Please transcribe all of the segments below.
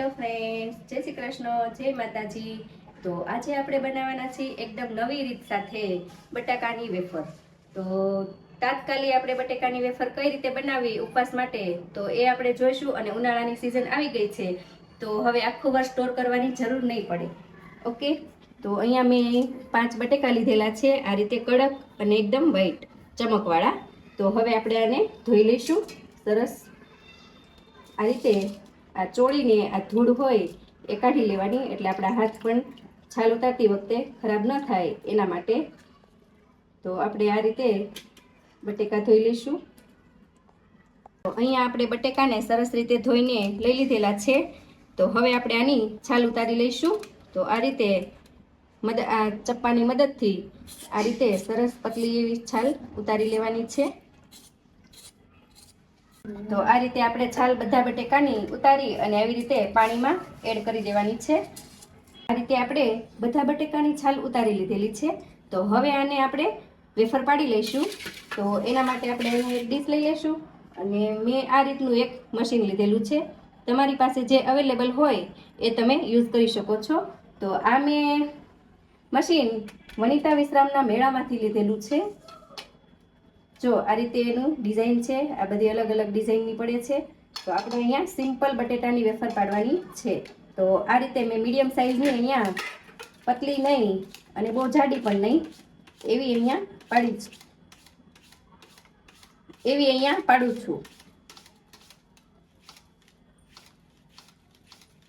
Hello friends જય શ્રી કૃષ્ણ, જય માતાજી. તો આજે આપણે બનાવવાના છીએ એકદમ નવી રીત સાથે બટાકાની વેફર. તો તાત્કાલિક આપણે બટાકાની વેફર કઈ રીતે બનાવવી ઉપવાસ માટે, તો એ આપણે જોઈશું અને ઉનાળાની સિઝન આવી ગઈ છે. તો હવે આખું વર્ષ સ્ટોર કરવાની જરૂર નહીં પડે. ઓકે તો અહીંયા મેં પાંચ બટેકા લીધેલા છે. આ રીતે કડક અને એકદમ વ્હાઈટ ચમકવાળા. તો હવે આપણે આને ધોઈ લઈશું. સરસ. આ રીતે આ ચોળીને આ ધૂળ હોય એ કાઢી લેવાની, એટલે આપણા હાથ પણ છાલ ઉતારતી વખતે ખરાબ ન થાય એના માટે. તો આપણે આ રીતે બટેકા ધોઈ લઈશું. તો અહીંયા આપણે બટેકાને સરસ રીતે ધોઈને લઈ લીધેલા છે. તો હવે આપણે આની છાલ ઉતારી લઈશું. તો આ રીતે મદ, આ ચપ્પાની મદદથી આ રીતે સરસ પતલી એવી છાલ ઉતારી લેવાની છે. તો આ રીતે આપણે છાલ બધા બટેકાની ઉતારી અને આવી રીતે પાણીમાં એડ કરી દેવાની છે. આ રીતે આપણે બધા બટેકાની છાલ ઉતારી લીધેલી છે. તો હવે આને આપણે વેફર પાડી લઈશું. તો એના માટે આપણે એનું એક ડીશ લઈ લઈશું અને મેં આ રીતનું એક મશીન લીધેલું છે. તમારી પાસે જે અવેલેબલ હોય એ તમે યુઝ કરી શકો છો. તો આ મેં મશીન વનિતા વિશ્રામના મેળામાંથી લીધેલું છે. જો આ રીતે એનું ડિઝાઇન છે, આ બધી અલગ અલગ ડિઝાઇનની પડે છે. તો આપણે અહીંયા સિમ્પલ બટેટાની વેફર પાડવાની છે. તો આ રીતે મેં મીડિયમ સાઇઝની અહીંયા પતલી નહીં અને બહુ જાડી પણ નહીં એવી અહીંયા પાડી છું. એવી અહીંયા પાડું છું.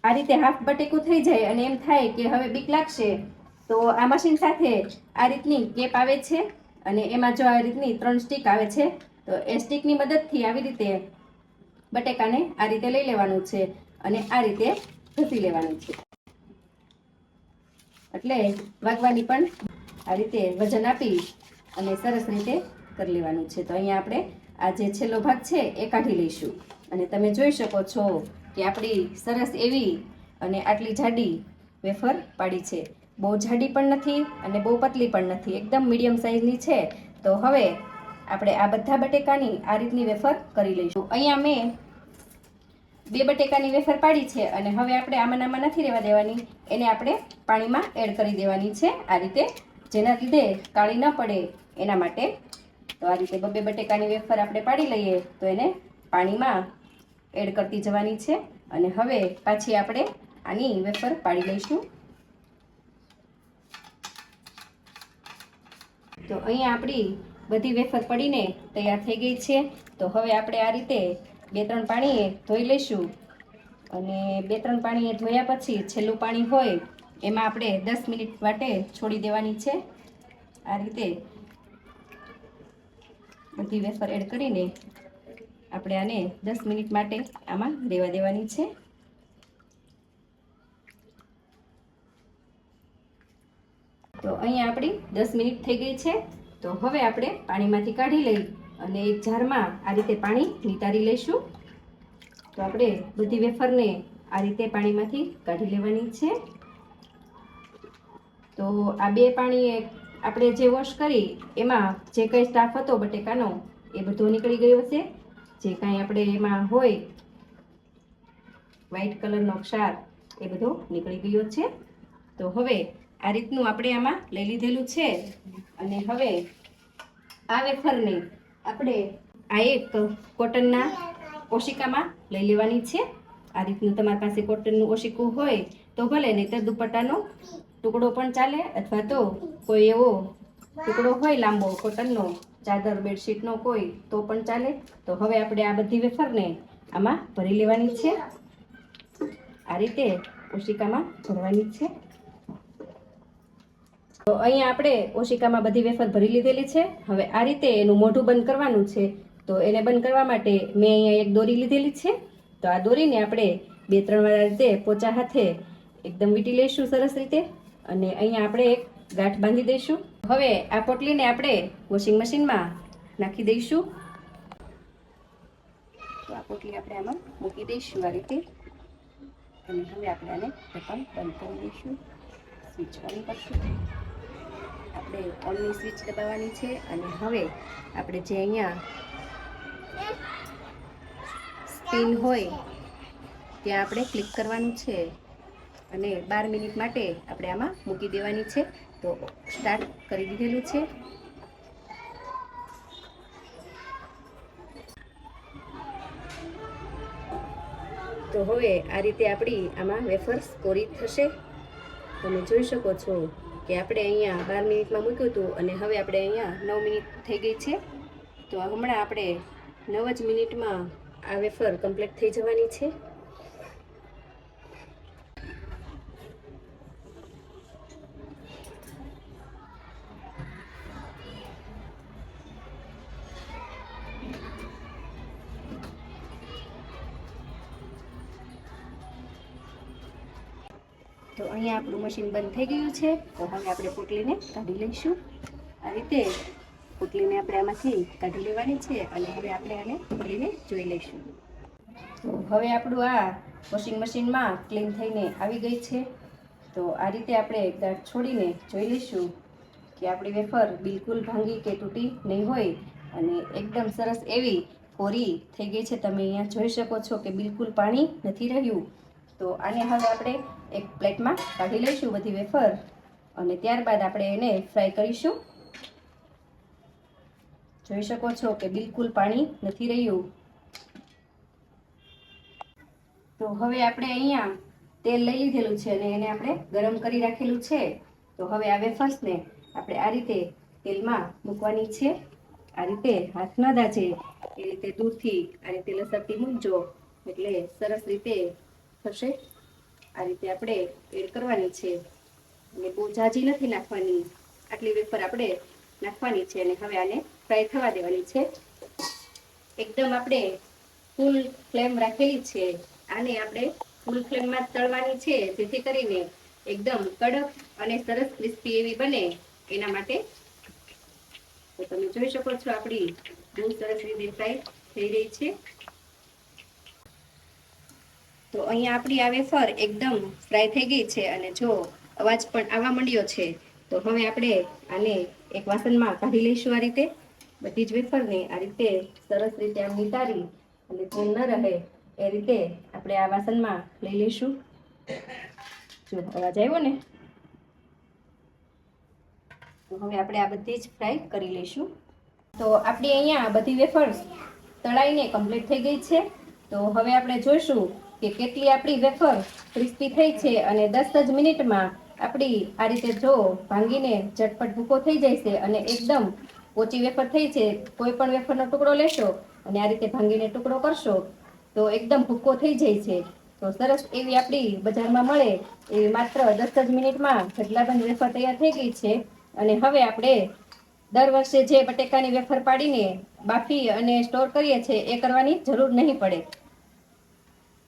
આ રીતે હાફ બટેકું થઈ જાય અને એમ થાય કે હવે બીક લાગશે. તો આ મશીન સાથે આ રીતની કેપ આવે છે. અને એમાં જો આ રીતની ત્રણ સ્ટીક આવે છે, તો એ સ્ટીકની મદદથી આવી રીતે બટેકાને આ રીતે લઈ લેવાનું છે અને આ રીતે ઘસી લેવાનું છે. એટલે વાગવાની પણ આ રીતે વજન આપી અને સરસ રીતે કરી લેવાનું છે. તો અહીંયા આપણે આ જે છેલ્લો ભાગ છે એ કાઢી લઈશું. અને તમે જોઈ શકો છો કે આપણી સરસ એવી અને આટલી જાડી વેફર પાડી છે. બહુ જાડી પણ નથી અને બહુ પતલી પણ નથી, એકદમ મીડિયમ સાઇઝની છે. તો હવે આપણે આ બધા બટેકાની આ રીતની વેફર કરી લઈશું. અહીંયા મેં બે બટેકાની વેફર પાડી છે અને હવે આપણે આમાં નથી રહેવા દેવાની. એને આપણે પાણીમાં એડ કરી દેવાની છે. આ રીતે જેના લીધે કાળી ન પડે એના માટે. તો આ રીતે બબે બટેકાની વેફર આપણે પાડી લઈએ તો એને પાણીમાં એડ કરતી જવાની છે. અને હવે પાછી આપણે આની વેફર પાડી લઈશું. તો અહીંયા આપણી બધી વેફર પડીને તૈયાર થઈ ગઈ છે. તો હવે આપણે આ રીતે બે ત્રણ પાણીએ ધોઈ લઈશું. અને બે ત્રણ પાણીએ ધોયા પછી છેલ્લું પાણી હોય એમાં આપણે દસ મિનિટ માટે છોડી દેવાની છે. આ રીતે બધી વેફર એડ કરીને આપણે આને દસ મિનિટ માટે આમાં રહેવા દેવાની છે. તો અહીંયા આપણી દસ મિનિટ થઈ ગઈ છે. તો હવે આપણે પાણીમાંથી કાઢી લઈ અને એક જારમાં આ રીતે પાણી નિતારી લઈશું. તો આપણે બધી વેફરને આ રીતે પાણીમાંથી કાઢી લેવાની છે. તો આ બે પાણીએ આપણે જે વોશ કરી, એમાં જે કંઈ સ્ટાફ હતો બટેકાનો, એ બધો નીકળી ગયો છે. જે કાંઈ આપણે એમાં હોય, વ્હાઈટ કલરનો ક્ષાર, એ બધો નીકળી ગયો છે. તો હવે આ રીતનું આપણે આમાં લઈ લીધેલું છે. અને હવે આ વેફરને આપણે આ એક કોટનના ઓશિકામાં લઈ લેવાની છે. આ રીતનું તમારી પાસે કોટનનું ઓશિકું હોય તો ભલે, નહીંતર દુપટ્ટાનો ટુકડો પણ ચાલે અથવા તો કોઈ એવો ટુકડો હોય લાંબો કોટનનો, ચાદર, બેડશીટનો કોઈ, તો પણ ચાલે. તો હવે આપણે આ બધી વેફરને આમાં ભરી લેવાની છે. આ રીતે ઓશિકામાં ભરવાની છે. તો અહીંયા આપણે ઓશિકામાં બધી વેફર ભરી લીધેલી છે. હવે આ રીતે એનું મોઢું બંધ કરવાનું છે. તો એને બંધ કરવા માટે મેં અહીંયા એક દોરી લીધેલી છે. તો આ દોરીને આપણે બે ત્રણ વાર રીતે પોચા હાથે એકદમ વીટી લઈશું સરસ રીતે. અને અહીંયા આપણે એક ગાંઠ બાંધી દઈશું. હવે આ પોટલીને આપણે વોશિંગ મશીનમાં નાખી દઈશું. તો આ પોટલી આપણે આમાં મૂકી દઈશું આ રીતે. અને હવે આપણે આને ઢક્કન બંધ કરી દઈશું. સ્વિચ ઓન કરશું. આપણે ઓનની સ્વિચ દબાવવાની છે અને હવે આપણે જે અહીંયા સ્પિન હોય, ત્યાં આપણે ક્લિક કરવાનું છે. અને બાર મિનિટ માટે આપણે આમાં મૂકી દેવાની છે. તો સ્ટાર્ટ કરી દીધેલું છે. તો હવે આ રીતે આપણી આમાં વેફર્સ કોરી થશે. તમે જોઈ શકો છો. કે આપણે અહીંયા બાર મિનિટમાં મૂક્યું હતું અને હવે આપણે અહીંયા નવ મિનિટ થઈ ગઈ છે. તો હમણાં આપણે નવ જ મિનિટમાં આ વેફર કમ્પ્લીટ થઈ જવાની છે. તો અહીંયા આપણું મશીન બંધ થઈ ગયું છે. તો હવે આપણે પોટલીને કાઢી લઈશું. આ રીતે પોટલીને આપણે આમાંથી કાઢી લેવાની છે અને હવે આપણે આને પોટલીને જોઈ લઈશું. તો હવે આપણું આ વોશિંગ મશીનમાં ક્લીન થઈને આવી ગઈ છે. તો આ રીતે આપણે ગાંઠ છોડીને જોઈ લઈશું કે આપણી વેફર બિલકુલ ભાંગી કે તૂટી નહીં હોય અને એકદમ સરસ એવી કોરી થઈ ગઈ છે. તમે અહીંયા જોઈ શકો છો કે બિલકુલ પાણી નથી રહ્યું. તો આને હવે આપણે એક પ્લેટમાં કાઢી લઈશું બધી વેફર અને ત્યારબાદ આપણે એને ફ્રાય કરીશું. જોઈ શકો છો કે બિલકુલ પાણી નથી રહ્યું. તો હવે આપણે અહીંયા તેલ લઈ લીધેલું છે અને એને આપણે ગરમ કરી રાખેલું છે. તો હવે આ વેફર્સને આપણે આ રીતે તેલમાં મૂકવાની છે. આ રીતે હાથ ન દાજે એ રીતે દૂરથી આ રીતે લસરતી મૂકજો. એટલે સરસ રીતે થશે? આ રીતે આપણે એડ કરવાની છે. અને બહુ જાજી નથી નાખવાની. આટલી વેફર આપણે નાખવાની છે અને હવે આને ફ્રાય થવા દેવાની છે. એકદમ આપણે ફૂલ ફ્લેમ રાખેલી છે. આને આપણે ફૂલ ફ્લેમમાં તળવાની છે, જેથી કરીને એકદમ કડક અને સરસ ક્રિસ્પી એવી બને. એના માટે તો તમે જોઈ શકો છો આપણી બહુ સરસ રીતે ફ્રાય થઈ રહી છે. તો અહીંયા આપણી આ વેફર એકદમ ફ્રાય થઈ ગઈ છે અને જો અવાજ પણ આવવા માંડ્યો છે, તો હવે આપણે આને એક વાસણમાં કાઢી લઈશું આ રીતે. બધી જ વેફરને આ રીતે સરસ રીતે આમ નિતારી અને ધૂળ ન રહે એ રીતે આપણે આ વાસણમાં લઈ લઈશું. જો અવાજ આવ્યો ને? તો હવે આપણે આ બધી જ ફ્રાય કરી લઈશું. તો આપણી અહીંયા બધી વેફર્સ તળાઈને કમ્પ્લીટ થઈ ગઈ છે. તો હવે આપણે જોઈશું કે કેટલી આપણી વેફર ક્રિસ્પી થઈ છે અને દસ જ મિનિટમાં આપણી આ રીતે જો ભાંગીને ઝટપટ ભૂકો થઈ જાય છે અને એકદમ ઓછી વેફર થઈ છે, કોઈ પણ વેફરનો ટુકડો લેશો અને આ રીતે ભાંગીને ટુકડો કરશો તો એકદમ ભૂકો થઈ જાય છે. તો સરસ એવી આપણી બજારમાં મળે એવી માત્ર દસ જ મિનિટમાં ઢગલાબંધ વેફર તૈયાર થઈ ગઈ છે અને હવે આપણે દર વર્ષે જે બટેકાની વેફર પાડીને બાફી અને સ્ટોર કરીએ છીએ એ કરવાની જરૂર નહીં પડે.